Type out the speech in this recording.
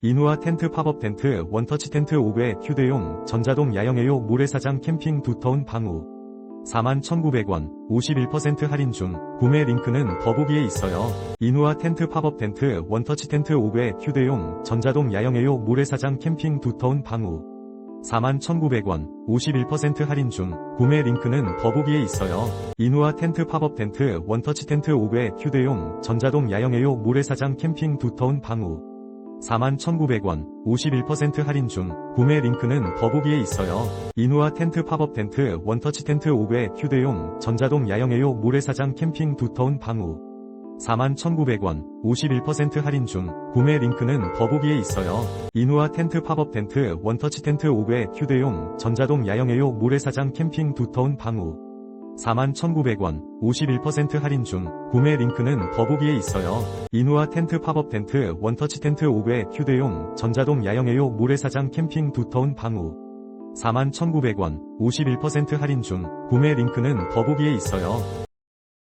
이누아 텐트 팝업 텐트 원터치 텐트 5개 휴대용 전자동 야영애요 모래사장 캠핑 두터운 방우 41,900원 51% 할인 중 구매 링크는 더보기에 있어요. 이누아 텐트 팝업 텐트 원터치 텐트 5개 휴대용 전자동 야영애요 모래사장 캠핑 두터운 방우 41,900원 51% 할인 중 구매 링크는 더보기에 있어요. 이누아 텐트 팝업 텐트 원터치 텐트 5개 휴대용 전자동 야영애요 모래사장 캠핑 두터운 방우 41,900원 51% 할인 중 구매 링크는 더보기에 있어요. 이누아 텐트 팝업 텐트 원터치 텐트 5개 휴대용 전자동 야영애요 모래사장 캠핑 두터운 방우 41,900원 51% 할인 중 구매 링크는 더보기에 있어요. 이누아 텐트 팝업 텐트 원터치 텐트 5개 휴대용 전자동 야영애요 모래사장 캠핑 두터운 방우 41,900원 51% 할인 중 구매 링크는 더보기에 있어요. 이누아 텐트 팝업 텐트 원터치 텐트 5개 휴대용 전자동 야영애요 모래사장 캠핑 두터운 방우 41,900원 51% 할인 중 구매 링크는 더보기에 있어요.